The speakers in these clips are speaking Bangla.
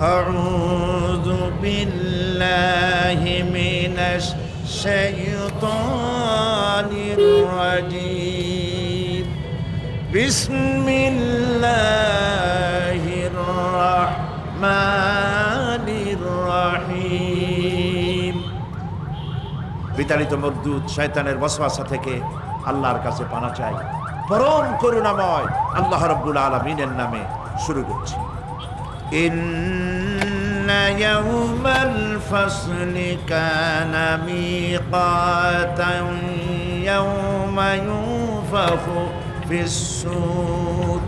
أعوذ بالله من الشيطان الرجيم بسم الله الرحمن الرحيم বিতাড়িত মরদুদ শয়তানের বসবাসা থেকে আল্লাহর কাছে পানা চাই পরম করুণাময় আল্লাহ রব্বুল আলমিনের নামে শুরু করছি إن يوم الفصل كان ميقاتا يوم ينفخ في السور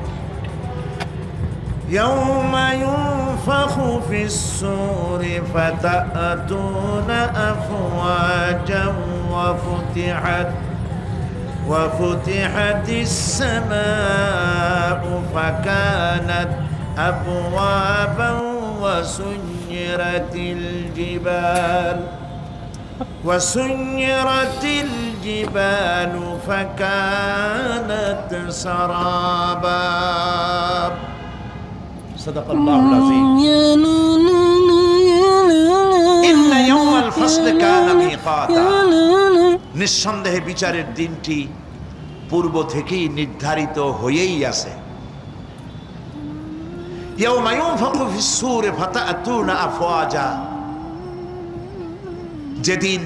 يوم ينفخ في السور فتأتون أفواجا وفتحت وفتحت السماء فكانت أبوابا وسيرت الجبال وسيرت الجبال فكانت سرابا صدق الله العظيم إن يوم الفصل كان ميقاتا নিঃসন্দেহে বিচারের দিনটি পূর্ব থেকেই নির্ধারিত হয়েই আছে যেদিন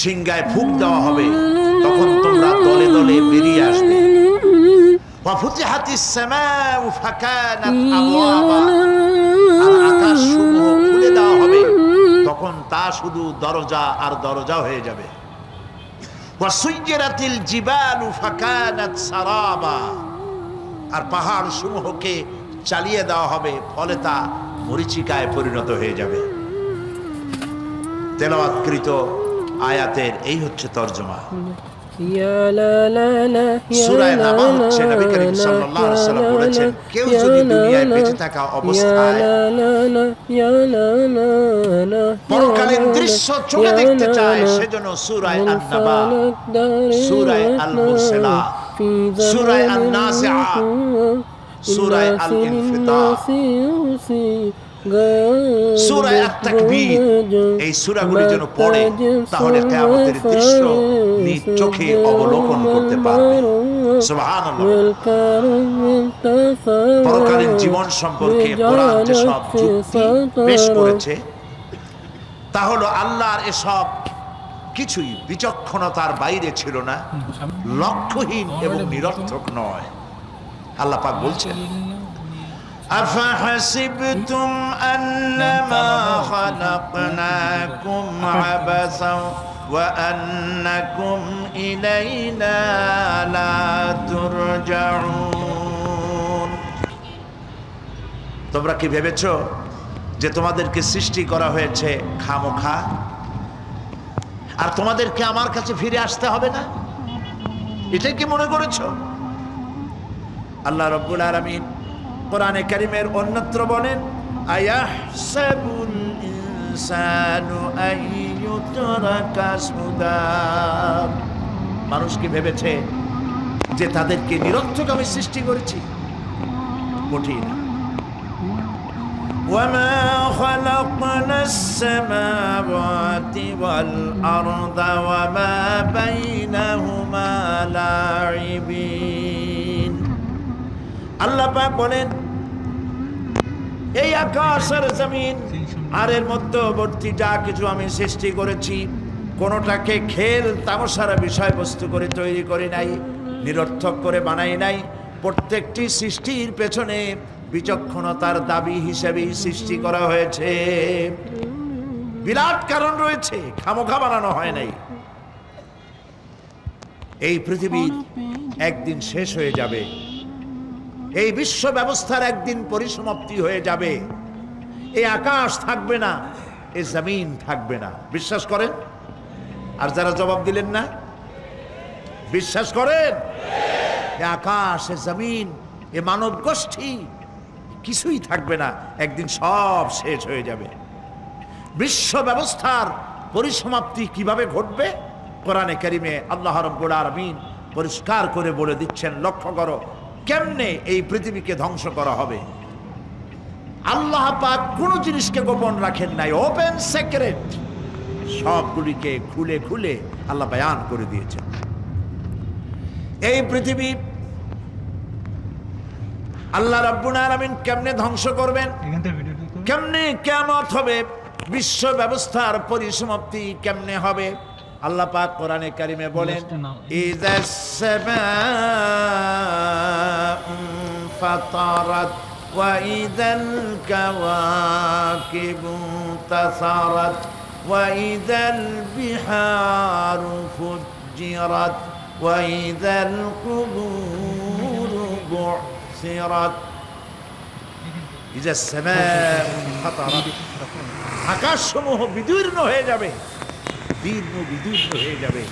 সিংগায় ফুক দেওয়া হবে, তখন তোমরা দলে দলে বেরিয়ে আসবে। আকাশ খুলে দেওয়া হবে, তখন তা শুধু দরজা আর দরজা হয়ে যাবে। জিবালু ফাকানাত সারাবা। আর পাহাড় সমূহকে চালিয়ে দেওয়া হবে ফলে তা মরিচিকায় পরিণত হয়ে যাবে তেলাওয়াতকৃত আয়াতের এই হচ্ছে তর্জমা সুরায় নামা দৃশ্য চোখে সেজন্য আল সুরায় সুরায় সুরায় এই যেন পড়ে তাহলে দৃশ্য নিজ চোখে অবলোকন করতে পারবে। জীবন সম্পর্কে যেসব করেছে তা হলো আল্লাহর এসব কিছুই বিচক্ষণতার বাইরে ছিল না লক্ষ্যহীন এবং নিরর্থক নয় আল্লাহ পাক বলছেন أفحسبتم أنما خلقناكم عبثا وأنكم إلينا لا ترجعون তোমরা কি ভেবেছ যে তোমাদেরকে সৃষ্টি করা হয়েছে খামোখা আর তোমাদেরকে আমার কাছে ফিরে আসতে হবে না? এটাই কি মনে করেছ? আল্লাহ রব্বুল আলামিন কোরআনে কারিমের অন্যত্র বলেন মানুষ কি ভেবেছে যে তাদেরকে নিরর্থক আমি সৃষ্টি করেছি? কঠিন। وما خلقنا السماوات والأرض وما بينهما لاعبين আল্লাহ পাক বলেন এই আকাশ আর জমিন আর এর মধ্যবর্তী যা কিছু আমি সৃষ্টি করেছি কোনোটাকে খেল তামসার বিষয়বস্তু করে তৈরি করে নাই নিরর্থক করে বানাই নাই প্রত্যেকটি সৃষ্টির পেছনে বিচক্ষণতার দাবি হিসেবেই সৃষ্টি করা হয়েছে। বিরাট কারণ রয়েছে, খামোখা বানানো হয় নাই। এই পৃথিবী একদিন শেষ হয়ে যাবে। এই বিশ্ব ব্যবস্থার একদিন পরিসমাপ্তি হয়ে যাবে। এই আকাশ থাকবে না, এ জমিন থাকবে না। বিশ্বাস করেন? আর যারা জবাব দিলেন না? বিশ্বাস করেন? এ আকাশ, এ জমিন, এ মানব গোষ্ঠী কিছুই থাকবে না, একদিন সব শেষ হয়ে যাবে। বিশ্ব ব্যবস্থার পরিসমাপ্তি কীভাবে ঘটবে? কোরআনে কারিমে আল্লাহ রব্বুল আলমিন পরিষ্কার করে বলে দিচ্ছেন, লক্ষ্য করো কেমনে এই পৃথিবীকে ধ্বংস করা হবে। আল্লাহ পাক কোনো জিনিসকে গোপন রাখেন নাই ওপেন সেক্রেট সবগুলিকে খুলে খুলে আল্লাহ বয়ান করে দিয়েছেন। এই পৃথিবী আল্লাহ রাব্বুল আলামিন কেমনে ধ্বংস করবেন? কেমনে কেমত হবে? বিশ্ব ব্যবস্থার পরিসমাপ্তি কেমনে হবে? আল্লাহ পাক কোরআনে কারিমে বলেন ফাতারাত ফুজ্জিরাত ওয়া সামাউ আকাশ সমূহ বিদীর্ণ হয়ে যাবে। দীর্ঘ বিদীর্ণ হয়ে যাবে।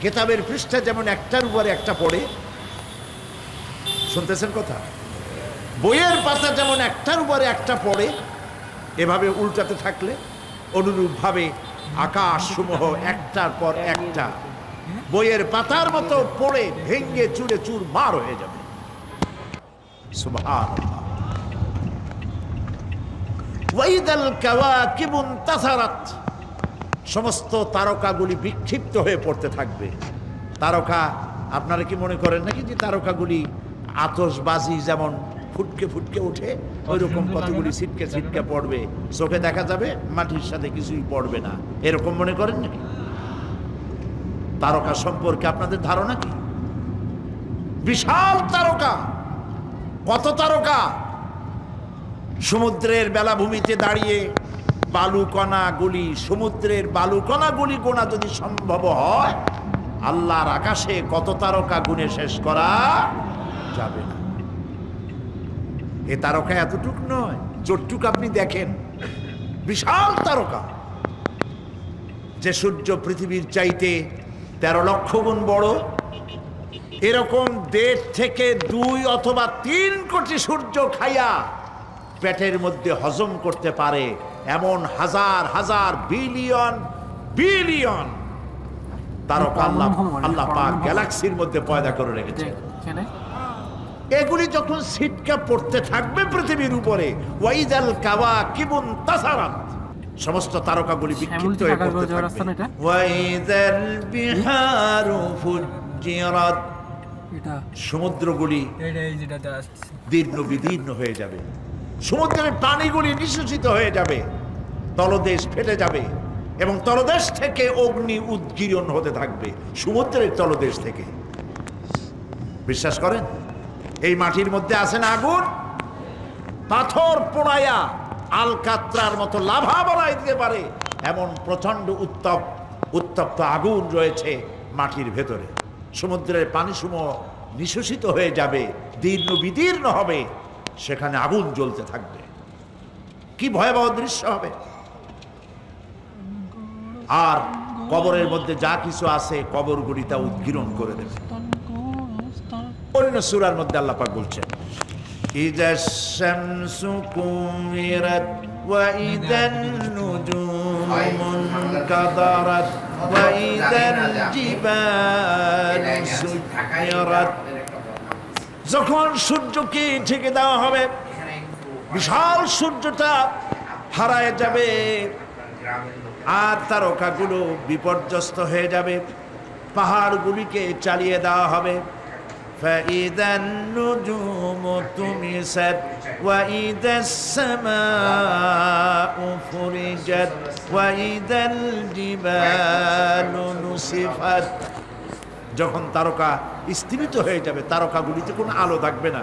কেতাবের পৃষ্ঠা যেমন একটার উপরে একটা পড়ে। শুনতেছেন কথা? বইয়ের পাতা যেমন একটার উপরে একটা পড়ে, এভাবে উল্টাতে থাকলে অনুরূপভাবে আকাশ সমূহ একটার পর একটা। বইয়ের পাতার মতো পড়ে ভেঙ্গে চুরে চুর মার হয়ে যাবে। সমস্ত তারকাগুলি বিক্ষিপ্ত হয়ে পড়তে থাকবে। তারকা, আপনারা কি মনে করেন নাকি যে তারকাগুলি আতশবাজি যেমন ফুটকে ফুটকে ওঠে ওই রকম কতগুলি? ছিটকে ছিটকে পড়বে চোখে দেখা যাবে মাটির সাথে কিছুই পড়বে না। এরকম মনে করেন নাকি? তারকা সম্পর্কে আপনাদের ধারণা কি? বিশাল তারকা! কত তারকা? সমুদ্রের বেলাভূমিতে দাঁড়িয়ে বালুকণা গুলি সমুদ্রের বালুকণা গুলি গোনা যদি সম্ভব হয় আল্লাহর আকাশে কত তারকা গুণে শেষ করা যাবে না। এ তারকা এতটুক নয়, যতটুক আপনি দেখেন। বিশাল তারকা। যে সূর্য পৃথিবীর চাইতে তেরো লক্ষ গুণ বড়, এরকম দেড় থেকে দুই অথবা তিন কোটি সূর্য খাইয়া পেটের মধ্যে হজম করতে পারে এমন হাজার হাজার, বিলিয়ন বিলিয়ন তারকা আল্লাহ আল্লাহ পাক গ্যালাক্সির মধ্যে পয়দা করে রেখেছে। এগুলি যখন সিটকা পড়তে থাকবে পৃথিবীর উপরে ওয়াইদাল কাওয়া কিবুন তাসারাত। সমস্ত তারকাগুলি বিক্ষিপ্ত হয়ে পড়তে থাকবে। এটা? ওয়াইদাল বিহারু ফুজ্জিরাত। এটা। সমুদ্রগুলি দীর্ঘ বিদীর্ণ হয়ে যাবে। সমুদ্রের পানিগুলি নিঃশেষিত হয়ে যাবে। তলদেশ ফেটে যাবে এবং তলদেশ থেকে অগ্নি উদ্গীরণ হতে থাকবে সমুদ্রের তলদেশ থেকে। বিশ্বাস করেন? এই মাটির মধ্যে আছে না আগুন? পাথর পোড়াইয়া আলকাত্রার মতো লাভা বানাই দিতে পারে, এমন প্রচণ্ড উত্তপ, উত্তপ্ত আগুন রয়েছে মাটির ভেতরে। সমুদ্রের পানিসমূহ নিঃশেষিত হয়ে যাবে, দীর্ণ বিদীর্ণ হবে, সেখানে আগুন জ্বলতে থাকবে। কি ভয়াবহ দৃশ্য হবে। আর কবরের মধ্যে যা কিছু আছে, কবরগুলি তা উদ্গীরণ করে দেবে। অন্য সুরার মধ্যে আল্লাহ পাক বলছেন إذا الشمس كورت وإذا النجوم انكدرت وإذا الجبال سيرت যখন সূর্যকে ঢেকে দেওয়া হবে বিশাল সূর্যটা হারায় যাবে আর তারকাগুলো বিপর্যস্ত হয়ে যাবে পাহাড়গুলিকে চালিয়ে দেওয়া হবে فإذا النجوم طمست وإذا السماء فرجت وإذا الجبال نصفت যখন তারকা স্থিমিত হয়ে যাবে তারকাগুলিতে কোনো আলো থাকবে না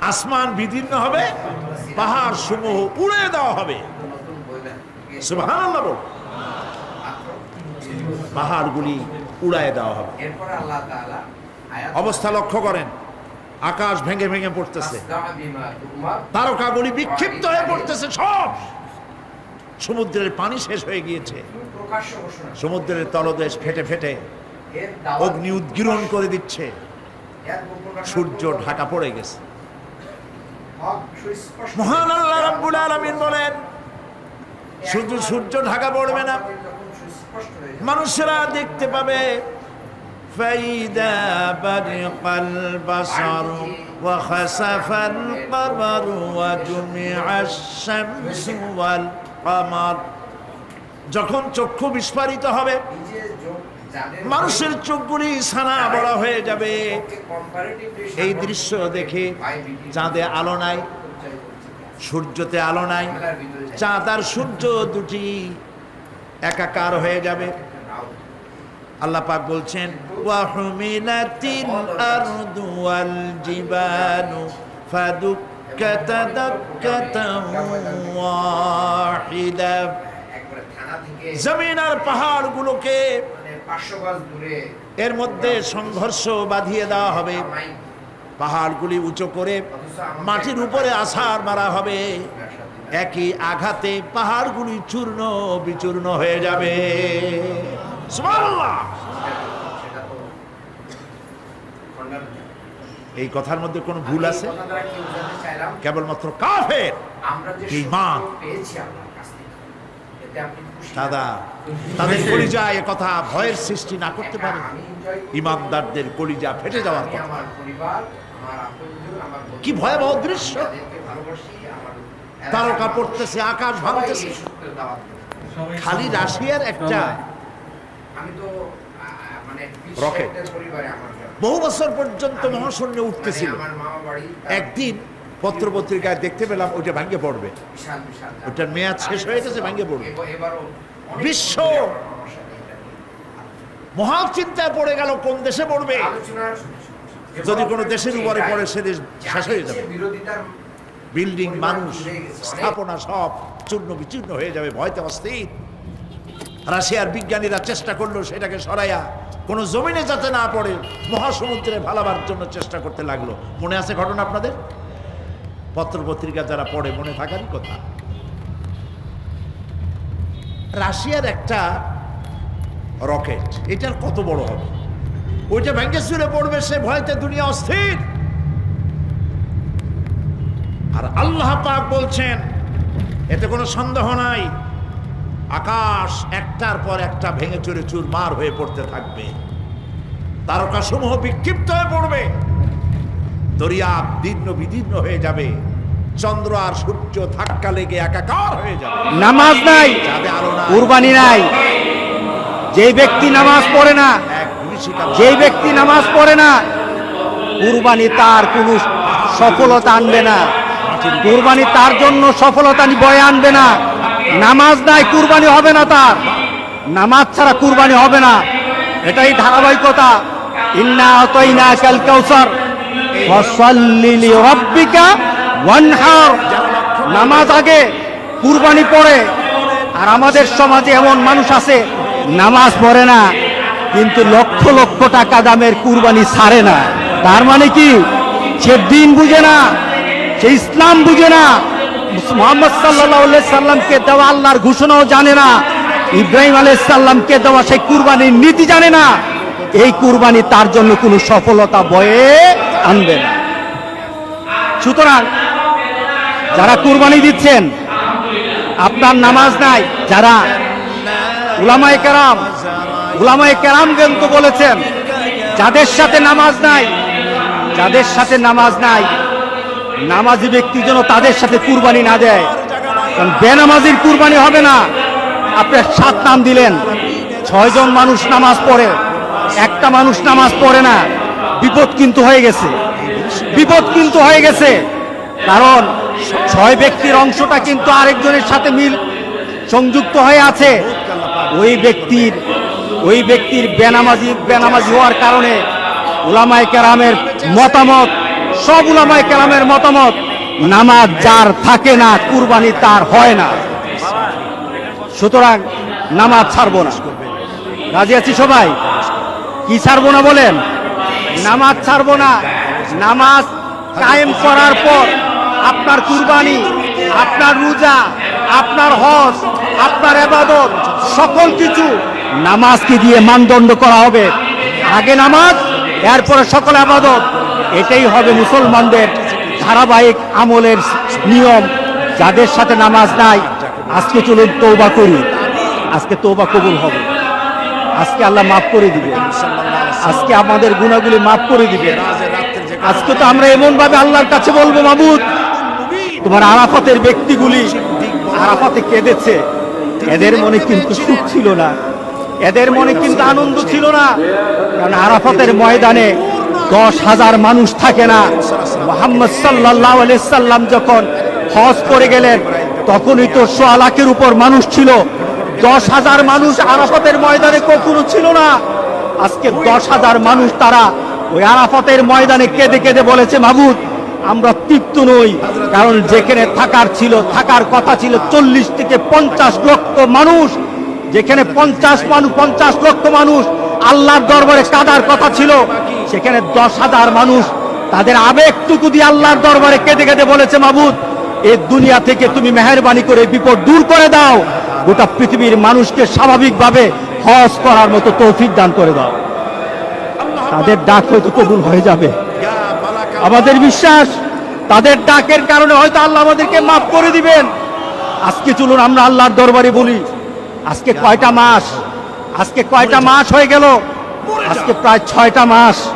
আসমান বিদীর্ণ হবে পাহাড় সমূহ উড়ে দেওয়া হবে সুবহানাল্লাহ বল। পাহাড়গুলি উড়ায় দেওয়া হবে এরপর আল্লাহ তাআলা আয়াত অবস্থা লক্ষ্য করেন আকাশ ভেঙে ভেঙে পড়তেছে। তারকাগুলি বিক্ষিপ্ত হয়ে পড়তেছে সব। সমুদ্রের পানি শেষ হয়ে গিয়েছে। সমুদ্রের তলদেশ ফেটে ফেটে অগ্নি উদ্গীরণ করে দিচ্ছে। সূর্য ঢাকা পড়ে গেছে। মহান আল্লাহ রাব্বুল আলামিন বলেন শুধু সূর্য ঢাকা পড়বে না মানুষেরা দেখতে পাবে فإذا برق البصر وخسف القمر وجمع الشمس والقمر যখন চক্ষু বিস্ফারিত হবে এই যে যোগ- যাদের মানুষের চোখগুলি ছানা বড় হয়ে যাবে comparatively এই সাধারণ দৃশ্য দেখে ভাই বিটি চাঁদে আলো নাই পরিচয় করছে। সূর্যতে আলো নাই মেলার ভিতরে যায়। চাঁদ আর সূর্য দুটি একাকার হয়ে যাবে রাও। আল্লাহ পাক বলছেন ওয়াহুমিলাতিল আরদু ওয়াল জিবালু ফাদুক্কাতা দাক্কাতান ওয়াহিদা. জমিন আর পাহাড়গুলোকে 500 গজ দূরে এর মধ্যে সংঘর্ষ বাঁধিয়ে দেওয়া হবে। পাহাড়গুলি উঁচু করে মাটির উপরে আছাড় মারা হবে। একই আঘাতে পাহাড়গুলি চূর্ণ বিচূর্ণ হয়ে যাবে। এই কথার মধ্যে কোনো ভুল আছে? কেবলমাত্র কাফের আমরা যে ঈমান। সত্য পেয়েছি আপনার কাছ থেকে, এতে আপনি খুশি? দাদা তাদের কলিজা এ কথা ভয়ের সৃষ্টি না করতে পারে ইমানদারদের কলিজা ফেটে যাওয়ার কথা আমার পরিবার, আমার আপনজন, আমার বন্ধু, কি ভয়াবহ দৃশ্য। তারকা পড়তেছে আকাশ ভাঙতেছে। খালি রাশিয়ার একটা আমি তো আহ, মানে বিশ রকেট। জন্ম। বহু বছর পর্যন্ত মহাশূন্যে উঠতেছিল। মানে একদিন পত্র পত্রিকায় দেখতে পেলাম ওইটা ভাঙ্গে পড়বে। ওটার মেয়াদ শেষ হয়ে গেছে, ভেঙে পড়বে। বিশ্ব! মহা চিন্তায় পড়ে গেল কোন দেশে পড়বে? যদি কোনো দেশের উপরে পড়ে সে দেশ শেষ হয়ে যাবে। বিল্ডিং মানুষ স্থাপনা সব চূর্ণ বিচূর্ণ হয়ে যাবে ভয়তে অস্থির। রাশিয়ার বিজ্ঞানীরা চেষ্টা করল সেটাকে সরাইয়া। কোনো জমিনে যাতে না পড়ে, মহাসমুদ্রে ভালাবার জন্য চেষ্টা করতে লাগল। মনে আছে ঘটনা আপনাদের? পত্র পত্রিকা যারা পড়ে, মনে থাকারই কথা। রাশিয়ার একটা রকেট, এটার কত বড় হবে? ওইটা ভেঙ্গে চুরে পড়বে, সে ভয়তে দুনিয়া অস্থির। আর আল্লাহ পাক বলছেন, এতে কোনো সন্দেহ নাই। আকাশ একটার পর একটা ভেঙে চুরে চুরমার হয়ে পড়তে থাকবে। তারকাসমূহ বিক্ষিপ্ত হয়ে পড়বে। দরিয়া দীর্ণ বিদীর্ণ হয়ে যাবে। চন্দ্র আর সূর্য ধাক্কা লেগে একাকার হয়ে যাবে। নামাজ নাই কুরবানি নাই। যেই ব্যক্তি নামাজ পড়ে না যেই ব্যক্তি নামাজ পড়ে না কুরবানি তার কোনো সফলতা আনবে না। কুরবানি তার জন্য সফলতা বয়ে আনবে না। নামাজ নাই, কুরবানি হবে না তার। নামাজ ছাড়া কুরবানি হবে না। এটাই ধারাবাহিকতা। ইন্না অতইনা কাল কাউসার। ফসল্লি লিরাব্বিকা ওয়ানহার। নামাজ আগে, কুরবানি পড়ে আর আমাদের সমাজে এমন মানুষ আছে, নামাজ পড়ে না, কিন্তু লক্ষ লক্ষ টাকা দামের কুরবানি ছাড়ে না। তার মানে কি? সে দিন বুঝে না, সে ইসলাম বুঝে না। মোহাম্মদ সাল্লাহ সাল্লামকে দেওয়া আল্লাহর ঘোষণাও জানে না, ইব্রাহিম আলাইহিস সাল্লামকে দেওয়া সেই কুরবানির নীতি জানে না, এই কুরবানি তার জন্য কোনো সফলতা বয়ে আনবে না। সুতরাং যারা কুরবানি দিচ্ছেন, আপনার নামাজ নাই, যারা উলামায়ে কেরাম উলামায়ে কেরাম কিন্তু বলেছেন, যাদের সাথে নামাজ নাই, যাদের সাথে নামাজ নাই নামাজি ব্যক্তি যেন তাদের সাথে কুরবানি না দেয়। কারণ বেনামাজির কুরবানি হবে না। আপনার সাত নাম দিলেন। ছয়জন মানুষ নামাজ পড়ে। একটা মানুষ নামাজ পড়ে না। বিপদ কিন্তু হয়ে গেছে। বিপদ কিন্তু হয়ে গেছে। কারণ ছয় ব্যক্তির অংশটা কিন্তু আরেকজনের সাথে মিল সংযুক্ত হয়ে আছে। ওই ব্যক্তির ওই ব্যক্তির বেনামাজি বেনামাজি হওয়ার কারণে উলামায়ে কেরামের মতামত সব উলামায়ে কেরামের মতামত, নামাজ যার থাকে না, কুরবানি তার হয় না। সুতরাং নামাজ ছাড়বো না। রাজি আছি সবাই? কি ছাড়বো না বলেন? নামাজ ছাড়বো না। নামাজ কায়েম করার পর আপনার কুরবানি, আপনার রোজা, আপনার হজ, আপনার এবাদত সকল কিছু নামাজকে দিয়ে মানদণ্ড করা হবে। আগে নামাজ এরপরে সকল আবাদত। এটাই হবে মুসলমানদের ধারাবাহিক আমলের নিয়ম। যাদের সাথে নামাজ নাই, আজকে চলুন তৌবা করি। আজকে তৌবা কবুল হবে। আজকে আল্লাহ মাফ করে দিবে আজকে আমাদের গুণাগুলি মাফ করে যে আজকে তো আমরা এমন ভাবে আল্লাহর কাছে বলব, মাবুদ, তোমার আরাফাতের ব্যক্তিগুলি আরাফাতে কেঁদেছে। এদের মনে কিন্তু সুখ ছিল না। এদের মনে কিন্তু আনন্দ ছিল না। কারণ আরাফতের ময়দানে দশ হাজার মানুষ থাকে না। মোহাম্মদ সাল্লাহ সাল্লাম যখন হজ করে গেলেন, তখনই তো সোয়া উপর মানুষ ছিল। দশ হাজার মানুষ আরাফতের ময়দানে কখনো ছিল না। আজকে দশ হাজার মানুষ তারা ওই আরাফতের ময়দানে কেঁদে কেঁদে বলেছে, মাবুদ, আমরা তৃপ্ত নই। কারণ যেখানে থাকার ছিল, থাকার কথা ছিল, চল্লিশ থেকে পঞ্চাশ লক্ষ মানুষ যেখানে পঞ্চাশ মানুষ পঞ্চাশ লক্ষ মানুষ, আল্লাহর দরবারে কাদার কথা ছিল, সেখানে দশ হাজার মানুষ, তাদের আবেগটুকু দিয়ে আল্লাহর দরবারে কেঁদে কেঁদে বলেছে, মাবুদ এই দুনিয়া থেকে তুমি মেহরবানি করে বিপদ দূর করে দাও। গোটা পৃথিবীর মানুষকে স্বাভাবিকভাবে হজ করার মতো তৌফিক দান করে দাও। তাদের ডাক হয়তো কবুল হয়ে যাবে। আমাদের বিশ্বাস, তাদের ডাকের কারণে হয়তো আল্লাহ আমাদেরকে মাফ করে দিবেন। আজকে চলুন আমরা আল্লাহর দরবারে বলি আজকে কয়টা মাস? আজকে কয়টা মাস হয়ে গেল? আজকে প্রায় ছয়টা মাস।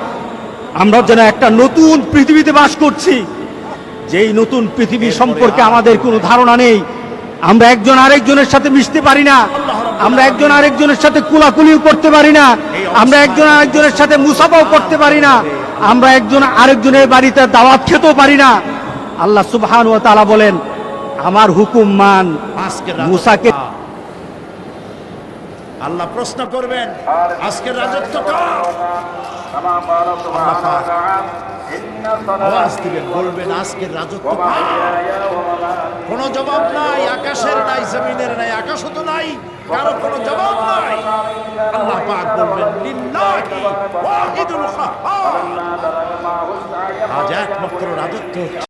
আমরা যেন একটা নতুন পৃথিবীতে বাস করছি। যেই নতুন পৃথিবী সম্পর্কে আমাদের কোনো ধারণা নেই। আমরা একজন আরেকজনের সাথে মিশতে পারি না। আমরা একজন আরেকজনের সাথে কুলাকুলিও করতে পারি না। আমরা একজন আরেকজনের সাথে মুসাফাও করতে পারি না। আমরা একজন আরেকজনের বাড়িতে দাওয়াত খেতেও পারি না। আল্লাহ সুবহান ও তাআলা বলেন আমার হুকুম মান মুসাকে আল্লাহ প্রশ্ন করবেন আজকের রাজত্ব আওয়াজ দিবেন বলবেন আজকের রাজত্ব কোনো জবাব নাই আকাশের নাই জমিনের নাই আকাশও তো নাই কারও কোনো জবাব নাই আল্লাহ পাক বলবেন আজ একমাত্র রাজত্ব